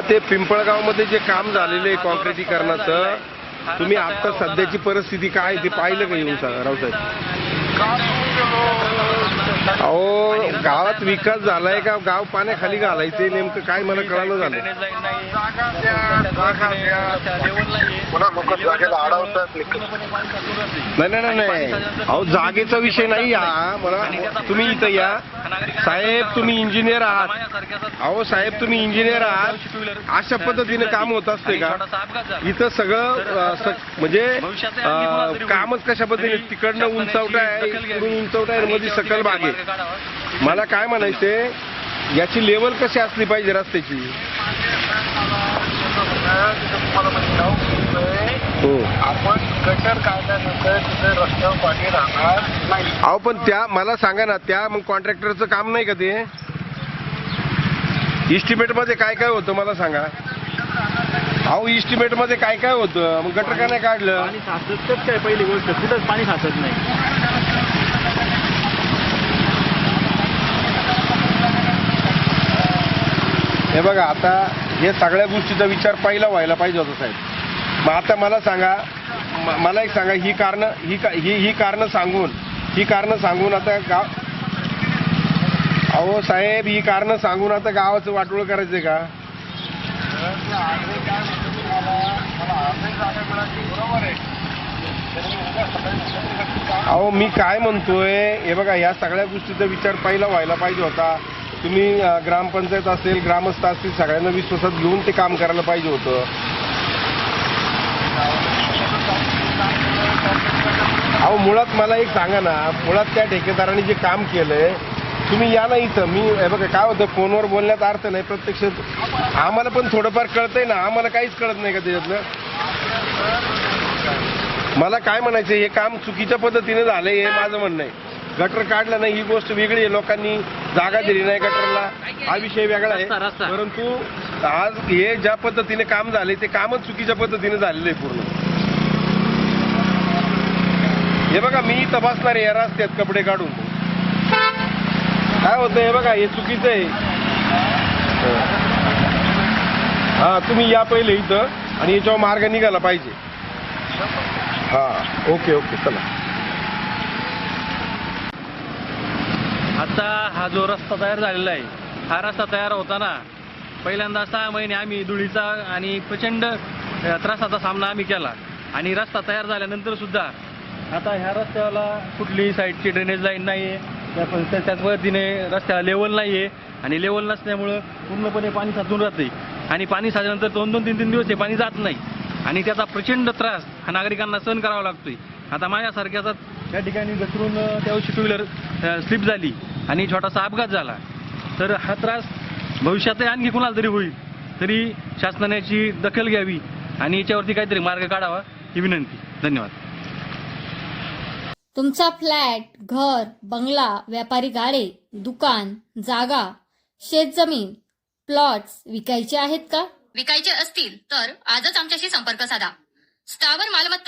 ते पिंपळगावमध्ये जे काम झालेलं आहे कॉन्क्रिटीकरणाचं तुम्ही आता सध्याची परिस्थिती काय आहे ते पाहिलं का येऊन राहू रावसाहेब? अहो गावात विकास झालाय का? गाव पाण्याखाली घालायचंय नेमकं काय मला कळालं झालं पुन्हा लोक जागेला अडवतात नाही. नाही नाही नाही अहो जागेचा विषय नाही हा. मला तुम्ही इथं या. साहेब तुम्ही इंजिनियर आहात. अहो साहेब तुम्ही इंजिनियर आहात. अशा पद्धतीने काम होत असते का? इथं सगळं अं, स- म्हणजे अं, कामच कशा पद्धतीने? तिकडनं उंचवटा आहे इकडून उंचवटा आहे मध्ये सकल बाग. आहे मला काय म्हणायचंय याची लेवल कशी असली पाहिजे रस्त्याची? हो. आपण गटर काढल्यानंतर तिथे रस्त्यावर पाणी राहणार नाही अहो पण त्या मला सांगा ना त्या मग कॉन्ट्रॅक्टरचं काम नाही का ते? इस्टिमेटमध्ये काय काय होतं मला सांगा. अहो इस्टिमेटमध्ये काय काय होतं? मग गटर का नाही काढलं? पाणी साचतच काय पहिली गोष्ट? कुठंच पाणी साचत नाही. हे बघा आता हे सगळ्या गोष्टीचा विचार पहिला व्हायला पाहिजे होता साहेब. मग आता मला सांगा मला एक सांगा ही कारणं ही का- ही ही कारणं सांगून ही कारणं सांगून आता गाव अहो साहेब ही कारणं सांगून आता गावाचं वाटोळ करायचं का? अहो मी काय म्हणतोय हे बघा या सगळ्या गोष्टीचा विचार पहिला व्हायला पाहिजे होता. तुम्ही ग्रामपंचायत असेल ग्रामस्थ असतील सगळ्यांना विश्वासात घेऊन ते काम करायला पाहिजे होतं. अहो मुळात मला एक सांगा ना मुळात त्या ठेकेदाराने जे काम केलंय तुम्ही या ना इथं. मी हे बघा काय होतं फोनवर बोलण्यात अर्थ नाही प्रत्यक्ष. आम्हाला पण थोडंफार कळतंय ना आम्हाला काहीच कळत नाही का त्याच्यातलं? मला काय म्हणायचं हे काम चुकीच्या पद्धतीने झालंय हे माझं म्हणणं आहे. गटर काढलं नाही ही गोष्ट वेगळी आहे. लोकांनी जागा दिली नाही गटरला. हा विषय वेगळा आहे. परंतु आज हे ज्या पद्धतीने काम झाले ते कामच चुकीच्या पद्धतीने झालेलं आहे पूर्ण. हे बघा मी तपासणार आहे या रस्त्यात कपडे काढून. काय होतं हे बघा हे चुकीचं आहे. हा तुम्ही या पहिले इथं आणि याच्यावर मार्ग निघाला पाहिजे. हा ओके ओके चला. आता हा जो रस्ता तयार झालेला आहे हा रस्ता तयार होताना पहिल्यांदा सहा महिने आम्ही धुळीचा आणि प्रचंड त्रासाचा सामना आम्ही केला. आणि रस्ता तयार झाल्यानंतर सुद्धा आता ह्या रस्त्याला कुठलीही साईडची ड्रेनेज लाईन नाही आहे त्या त्याच पद्धतीने रस्त्याला लेवल नाही आहे आणि लेवल नसल्यामुळं पूर्णपणे पाणी साचून राहते. आणि पाणी साचल्यानंतर दोन दोन तीन तीन दिवस हे पाणी जात नाही. आणि त्याचा प्रचंड त्रास हा नागरिकांना सहन करावा लागतोय. आता माझ्यासारख्याचा त्या ठिकाणी घसरून अ, त्या दिवशी टू व्हीलर स्लिप झाली आणि छोटासा अपघात झाला. तर हा त्रास भविष्यातही आणखी कुणाला तरी होईल तरी शासनाने याची दखल घ्यावी आणि याच्यावरती काहीतरी मार्ग काढावा ही विनंती. धन्यवाद. तुमचा फ्लॅट घर बंगला व्यापारी गाडे दुकान जागा शेतजमीन प्लॉट्स विकायचे आहेत का? विकायचे असतील तर आजच आमच्याशी संपर्क साधा. स्थावर मालमत्ता